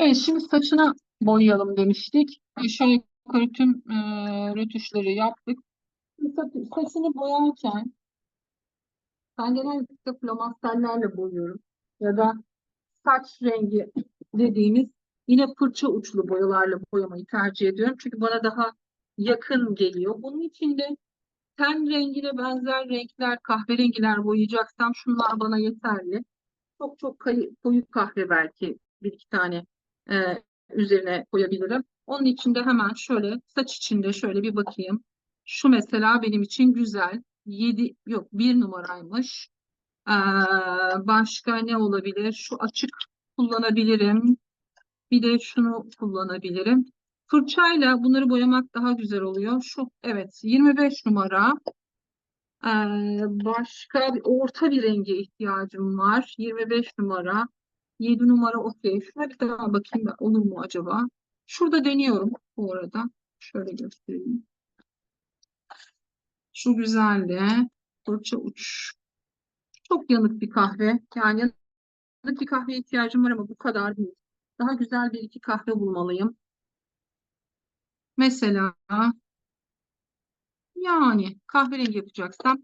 Evet, şimdi saçına boyayalım demiştik. Aşağı yukarı tüm e, rötuşları yaptık. Saçını boyarken ben genellikle flomasterlerle boyuyorum. Ya da saç rengi dediğimiz yine fırça uçlu boyalarla boyamayı tercih ediyorum. Çünkü bana daha yakın geliyor. Bunun için de ten rengine benzer renkler, kahverengiler boyayacaksam şunlar bana yeterli. Çok çok koyu kahve belki bir iki tane e, üzerine koyabilirim. Onun için de hemen şöyle saç içinde şöyle bir bakayım. Şu mesela benim için güzel. 7 yok bir numaraymış. Ee, başka ne olabilir? Şu açık kullanabilirim. Bir de şunu kullanabilirim. Fırçayla bunları boyamak daha güzel oluyor. Şu evet 25 numara. Ee, başka orta bir renge ihtiyacım var. 25 numara. 7 numara okey. Şuna bir daha bakayım da olur mu acaba? Şurada deniyorum bu arada. Şöyle göstereyim. Şu güzeldi. Fırça uç. Çok yanık bir kahve. Yani yanık bir kahveye ihtiyacım var ama bu kadar değil. Daha güzel bir iki kahve bulmalıyım. Mesela yani kahverengi yapacaksam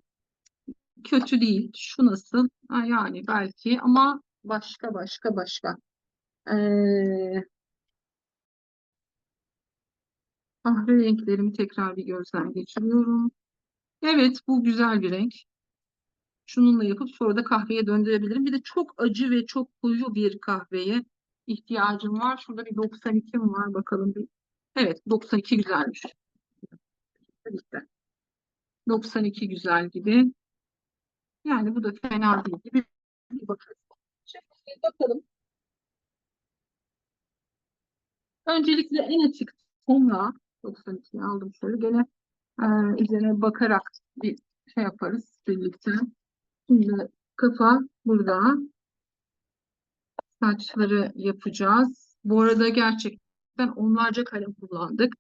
kötü değil. Şu nasıl? Yani belki ama başka başka başka. Ee, kahve renklerimi tekrar bir gözden geçiriyorum. Evet bu güzel bir renk. Şununla yapıp sonra da kahveye döndürebilirim. Bir de çok acı ve çok koyu bir kahveye ihtiyacım var. Şurada bir 92'm var bakalım bir. Evet 92 güzelmiş. İşte 92 güzel gibi. Yani bu da fena değil gibi. Bir bakalım. Bir bakalım. Öncelikle en açık tonla 92'yi aldım şöyle gene e, üzerine bakarak bir şey yaparız birlikte. Şimdi kafa burada. Saçları yapacağız. Bu arada gerçekten onlarca kalem kullandık.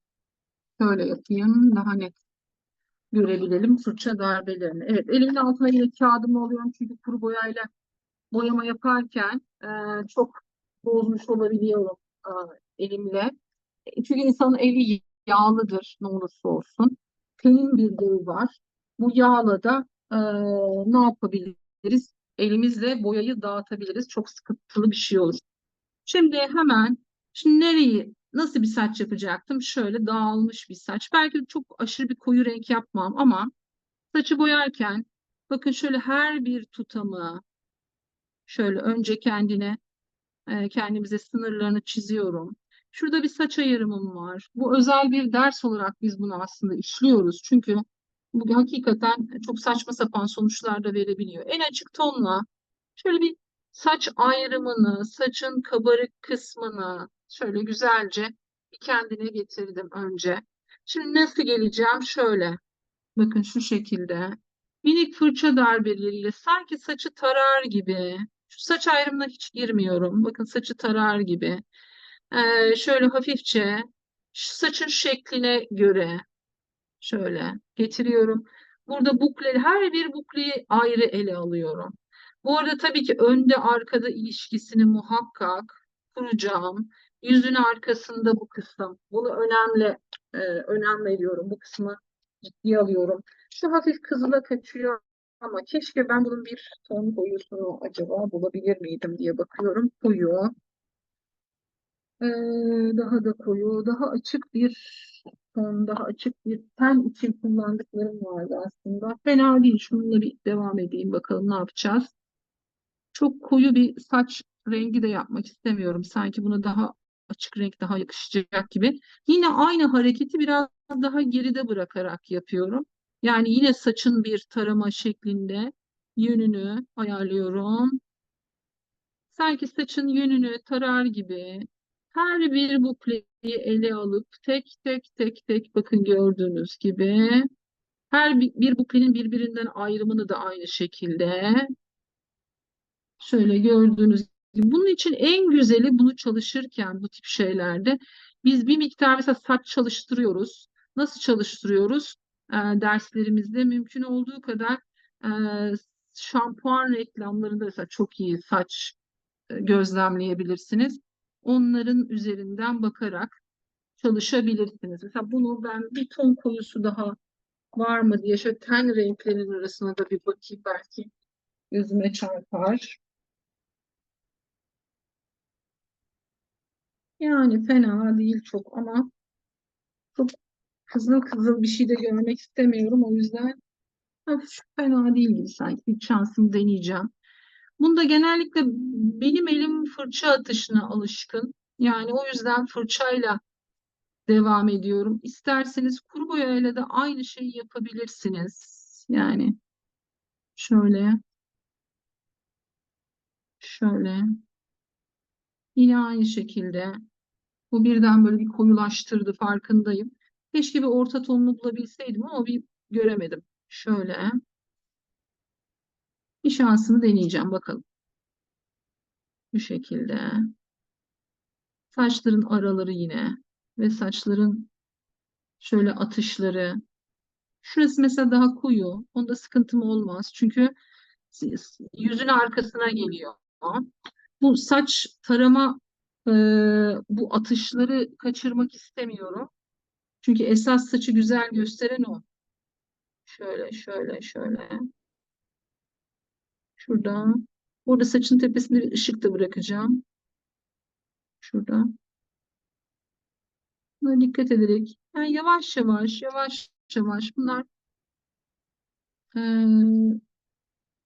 Şöyle yapayım daha net görebilelim fırça darbelerini. Evet elimin altına yine kağıdımı alıyorum çünkü kuru boyayla boyama yaparken e, çok bozmuş olabiliyorum e, elimle. E, Çünkü insanın eli yağlıdır ne olursa olsun. Tenin bir devi var. Bu yağla da e, ne yapabiliriz? Elimizle boyayı dağıtabiliriz. Çok sıkıntılı bir şey olur. Şimdi hemen şimdi nereyi nasıl bir saç yapacaktım? Şöyle dağılmış bir saç. Belki çok aşırı bir koyu renk yapmam ama saçı boyarken bakın şöyle her bir tutamı şöyle önce kendine e, kendimize sınırlarını çiziyorum. Şurada bir saç ayırımım var. Bu özel bir ders olarak biz bunu aslında işliyoruz. Çünkü bu hakikaten çok saçma sapan sonuçlar da verebiliyor. En açık tonla şöyle bir saç ayrımını, saçın kabarık kısmını şöyle güzelce bir kendine getirdim önce. Şimdi nasıl geleceğim? Şöyle. Bakın şu şekilde. Minik fırça darbeleriyle sanki saçı tarar gibi. Şu saç ayrımına hiç girmiyorum. Bakın saçı tarar gibi. Ee, şöyle hafifçe şu saçın şekline göre şöyle getiriyorum. Burada bukle, her bir bukleyi ayrı ele alıyorum. Bu arada tabii ki önde arkada ilişkisini muhakkak kuracağım. Yüzün arkasında bu kısım. Bunu önemli e, önem veriyorum. Bu kısmı ciddiye alıyorum. Şu hafif kızıla kaçıyor ama keşke ben bunun bir ton koyusunu acaba bulabilir miydim diye bakıyorum. Koyu. Ee, daha da koyu, daha açık bir ton, daha açık bir ten için kullandıklarım vardı aslında. Fena değil. Şununla bir devam edeyim bakalım ne yapacağız. Çok koyu bir saç rengi de yapmak istemiyorum. Sanki buna daha açık renk daha yakışacak gibi. Yine aynı hareketi biraz daha geride bırakarak yapıyorum. Yani yine saçın bir tarama şeklinde yönünü ayarlıyorum. Sanki saçın yönünü tarar gibi her bir bukleyi ele alıp tek tek tek tek bakın gördüğünüz gibi her bir, buklenin birbirinden ayrımını da aynı şekilde şöyle gördüğünüz. Bunun için en güzeli bunu çalışırken bu tip şeylerde biz bir miktar mesela saç çalıştırıyoruz. Nasıl çalıştırıyoruz? Ee, derslerimizde mümkün olduğu kadar e, şampuan reklamlarında mesela çok iyi saç e, gözlemleyebilirsiniz. onların üzerinden bakarak çalışabilirsiniz. Mesela bunu ben bir ton koyusu daha var mı diye şöyle ten renklerin arasına da bir bakayım belki gözüme çarpar. Yani fena değil çok ama çok kızıl kızıl bir şey de görmek istemiyorum. O yüzden fena değil gibi sanki. Bir şansımı deneyeceğim. Bunda genellikle benim elim fırça atışına alışkın. Yani o yüzden fırçayla devam ediyorum. İsterseniz kuru boyayla da aynı şeyi yapabilirsiniz. Yani şöyle şöyle yine aynı şekilde bu birden böyle bir koyulaştırdı farkındayım. Keşke bir orta tonunu bulabilseydim ama bir göremedim. Şöyle bir şansımı deneyeceğim bakalım. Bu şekilde. Saçların araları yine ve saçların şöyle atışları. Şurası mesela daha koyu. Onda sıkıntım olmaz. Çünkü yüzün arkasına geliyor. Bu saç tarama bu atışları kaçırmak istemiyorum. Çünkü esas saçı güzel gösteren o. Şöyle, şöyle, şöyle. Şurada. Burada saçın tepesinde bir ışık da bırakacağım. Şurada. Buna dikkat ederek. Yani yavaş yavaş, yavaş yavaş bunlar e,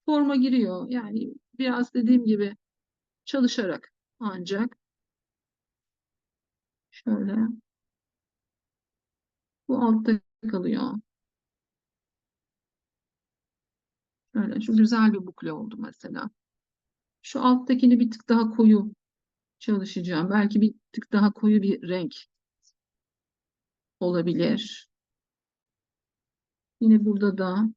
forma giriyor. Yani biraz dediğim gibi çalışarak ancak şöyle bu altta kalıyor. Şöyle şu güzel bir bukle oldu mesela. Şu alttakini bir tık daha koyu çalışacağım. Belki bir tık daha koyu bir renk olabilir. Yine burada da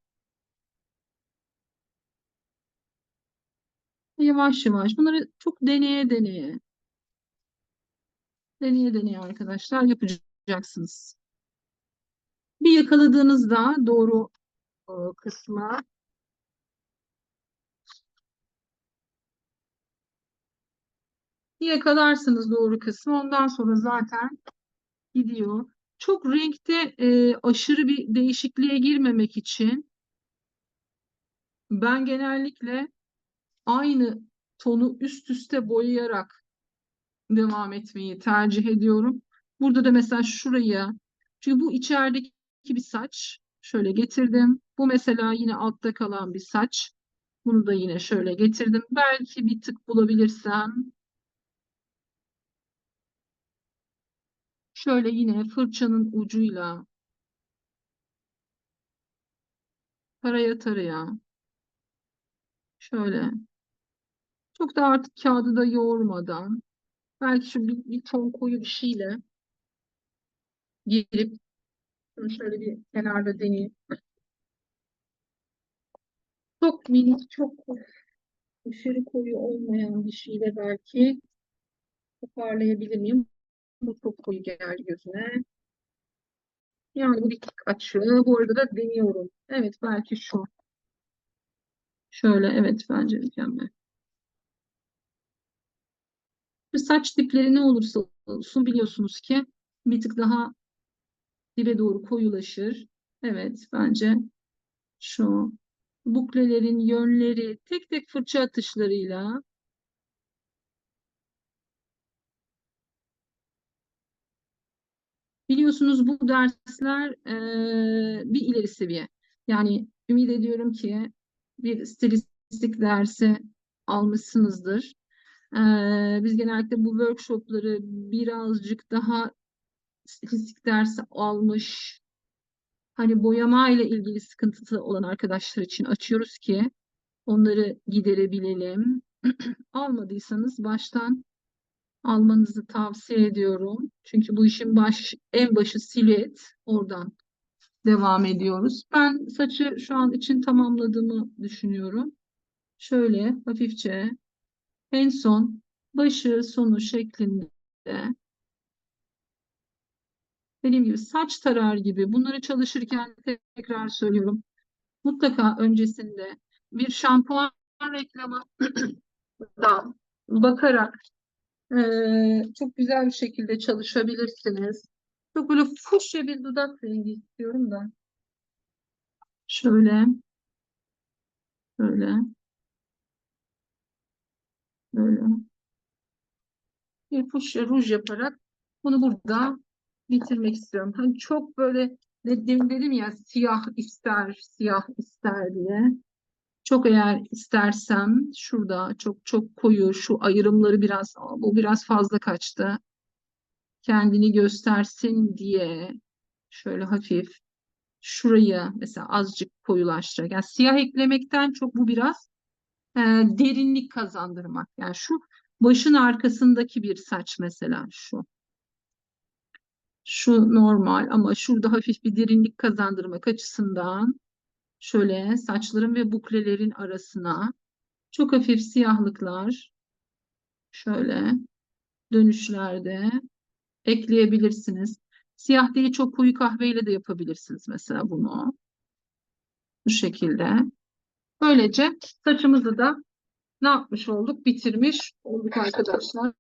yavaş yavaş bunları çok deneye deneye deneye deneye arkadaşlar yapacaksınız. Bir yakaladığınızda doğru e, kısma yakalarsınız doğru kısmı ondan sonra zaten gidiyor. Çok renkte e, aşırı bir değişikliğe girmemek için ben genellikle aynı tonu üst üste boyayarak devam etmeyi tercih ediyorum. Burada da mesela şuraya çünkü bu içerideki bir saç şöyle getirdim. Bu mesela yine altta kalan bir saç. Bunu da yine şöyle getirdim. Belki bir tık bulabilirsem şöyle yine fırçanın ucuyla taraya taraya şöyle çok da artık kağıdı da yoğurmadan belki şu bir, bir ton koyu bir şeyle girip şöyle bir kenarda deneyeyim. Çok minik, çok aşırı koyu olmayan bir şeyle belki toparlayabilir miyim? Bu çok koyu geldi gözüme. Yani bu bir tık açığı. Bu arada da deniyorum. Evet belki şu. Şöyle evet bence mükemmel. Saç dipleri ne olursa olsun biliyorsunuz ki bir tık daha dibe doğru koyulaşır. Evet bence şu buklelerin yönleri tek tek fırça atışlarıyla biliyorsunuz bu dersler e, bir ileri seviye. Yani ümit ediyorum ki bir stilistik dersi almışsınızdır. E, biz genellikle bu workshopları birazcık daha stilistik dersi almış hani boyama ile ilgili sıkıntısı olan arkadaşlar için açıyoruz ki onları giderebilelim. Almadıysanız baştan almanızı tavsiye ediyorum. Çünkü bu işin baş en başı silüet. Oradan devam ediyoruz. Ben saçı şu an için tamamladığımı düşünüyorum. Şöyle hafifçe en son başı sonu şeklinde dediğim gibi saç tarar gibi bunları çalışırken tekrar söylüyorum. Mutlaka öncesinde bir şampuan reklamı da bakarak Ee, çok güzel bir şekilde çalışabilirsiniz. Çok böyle fuşya bir dudak rengi istiyorum da. Şöyle, böyle, böyle. Bir fuşya ruj yaparak bunu burada bitirmek istiyorum. Hani çok böyle dedim dedim ya siyah ister, siyah ister diye. Çok eğer istersem şurada çok çok koyu şu ayrımları biraz "Aa, bu biraz fazla kaçtı. Kendini göstersin diye şöyle hafif şurayı mesela azıcık koyulaştırarak. Yani siyah eklemekten çok bu biraz e, derinlik kazandırmak. Yani şu başın arkasındaki bir saç mesela şu. Şu normal ama şurada hafif bir derinlik kazandırmak açısından şöyle saçların ve buklelerin arasına çok hafif siyahlıklar şöyle dönüşlerde ekleyebilirsiniz. Siyah değil çok koyu kahveyle de yapabilirsiniz mesela bunu. Bu şekilde. Böylece saçımızı da ne yapmış olduk? Bitirmiş olduk arkadaşlar.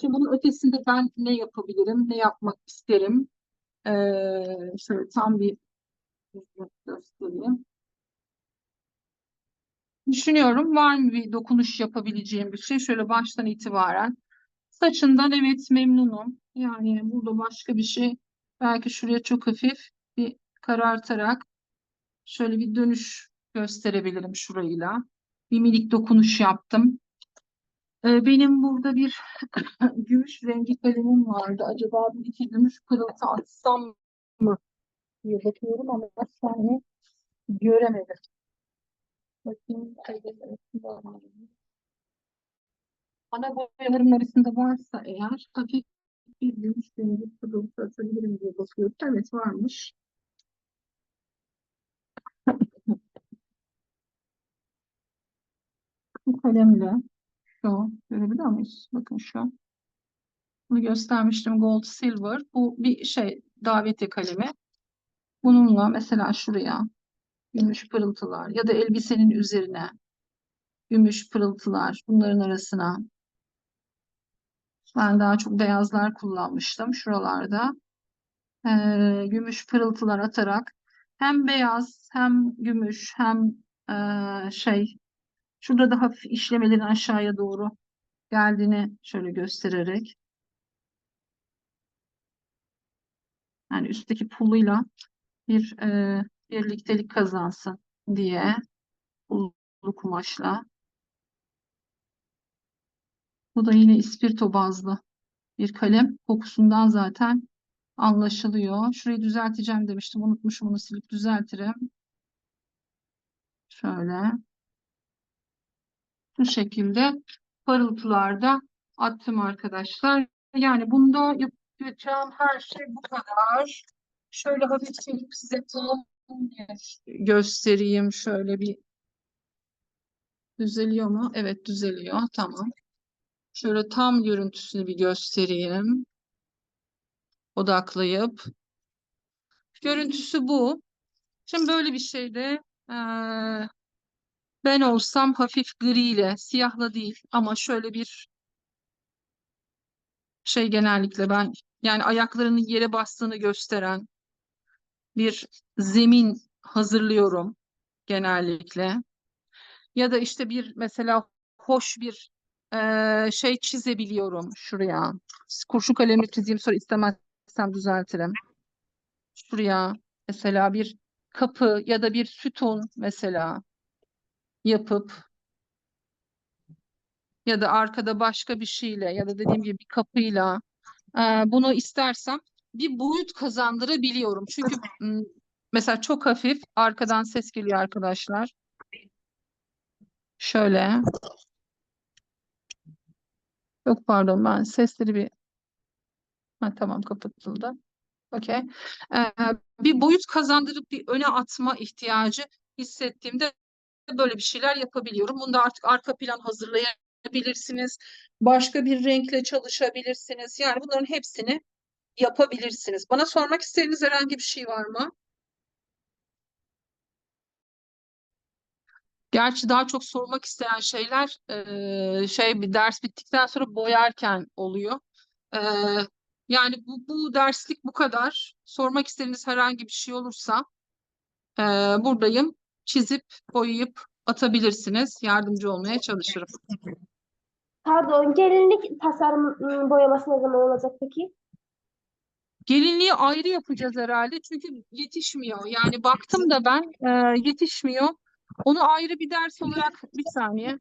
Şimdi bunun ötesinde ben ne yapabilirim? Ne yapmak isterim? Ee, şöyle tam bir göstereyim. Düşünüyorum var mı bir dokunuş yapabileceğim bir şey? Şöyle baştan itibaren. Saçından evet memnunum. Yani burada başka bir şey belki şuraya çok hafif bir karartarak şöyle bir dönüş gösterebilirim şurayla. Bir minik dokunuş yaptım. Ee, benim burada bir gümüş rengi kalemim vardı. Acaba bir iki gümüş pırıltı atsam mı diye bakıyorum ama an göremedim. Bakayım? Ana boyalarım arasında varsa eğer hafif bir gümüş rengi pırıltı atabilirim diye bakıyorum. Evet varmış. Bu kalemle şu görebiliyor muyuz? Bakın şu. Bunu göstermiştim Gold Silver. Bu bir şey davetiye kalemi. Bununla mesela şuraya gümüş pırıltılar ya da elbisenin üzerine gümüş pırıltılar bunların arasına ben daha çok beyazlar kullanmıştım şuralarda Ee, gümüş pırıltılar atarak hem beyaz hem gümüş hem ee, şey şurada da hafif işlemelerin aşağıya doğru geldiğini şöyle göstererek yani üstteki pulluyla bir ee, birliktelik kazansın diye pullu kumaşla bu da yine ispirto bazlı bir kalem kokusundan zaten anlaşılıyor. Şurayı düzelteceğim demiştim. Unutmuşum onu silip düzeltirim. Şöyle. Bu şekilde parıltılarda attım arkadaşlar. Yani bunda yapacağım her şey bu kadar. Şöyle hafif çekip size tam göstereyim. Şöyle bir düzeliyor mu? Evet düzeliyor. Tamam. Şöyle tam görüntüsünü bir göstereyim. Odaklayıp. Görüntüsü bu. Şimdi böyle bir şeyde ben olsam hafif griyle, siyahla değil ama şöyle bir şey genellikle ben yani ayaklarının yere bastığını gösteren bir zemin hazırlıyorum genellikle. Ya da işte bir mesela hoş bir eee, şey çizebiliyorum şuraya. Kurşun kalemle çizeyim sonra istemezsem düzeltirim. Şuraya mesela bir kapı ya da bir sütun mesela yapıp ya da arkada başka bir şeyle ya da dediğim gibi bir kapıyla e, bunu istersem bir boyut kazandırabiliyorum. Çünkü mesela çok hafif arkadan ses geliyor arkadaşlar. Şöyle. Yok pardon ben sesleri bir ha, tamam kapatıldı. Okey. Ee, bir boyut kazandırıp bir öne atma ihtiyacı hissettiğimde böyle bir şeyler yapabiliyorum. Bunda artık arka plan hazırlayabilirsiniz. Başka bir renkle çalışabilirsiniz. Yani bunların hepsini yapabilirsiniz. Bana sormak istediğiniz herhangi bir şey var mı? Gerçi daha çok sormak isteyen şeyler eee, şey bir ders bittikten sonra boyarken oluyor. Eee, yani bu, bu derslik bu kadar. Sormak istediğiniz herhangi bir şey olursa eee, buradayım. Çizip boyayıp atabilirsiniz. Yardımcı olmaya çalışırım. Pardon, gelinlik tasarım ım, boyaması ne zaman olacak peki? Gelinliği ayrı yapacağız herhalde çünkü yetişmiyor. Yani baktım da ben eee, yetişmiyor. Onu ayrı bir ders olarak bir saniye.